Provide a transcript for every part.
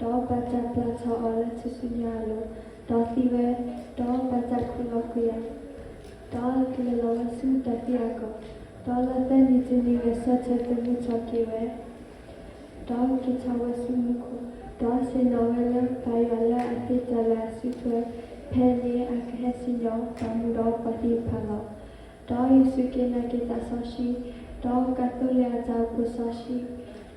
တောပัจจပလချောအရချစုညာလောတောစီဝဲတောပัจจခုလောကယတောကိလောစုတတိယကောတောလတနိတိနိဝေစัจจတမှုချောကေဝဲတောကိချဝစုမခုတောစေနောဝလပါယလအတိတလစုဝဲဖဲနေအခဟစီယောတမုရောပတိဖလောတောယေစုကေနကေတသောရှိတောကတုလေအဇောပုသောရှိ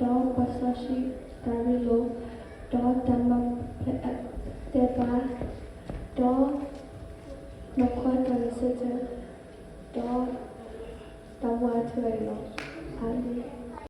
တောပသောရှိတဝိလောဒေါ်တမတေပါဒေါ်မခွတ်တန်စစ်ဒေါ်တဝါထွေရောအာလီ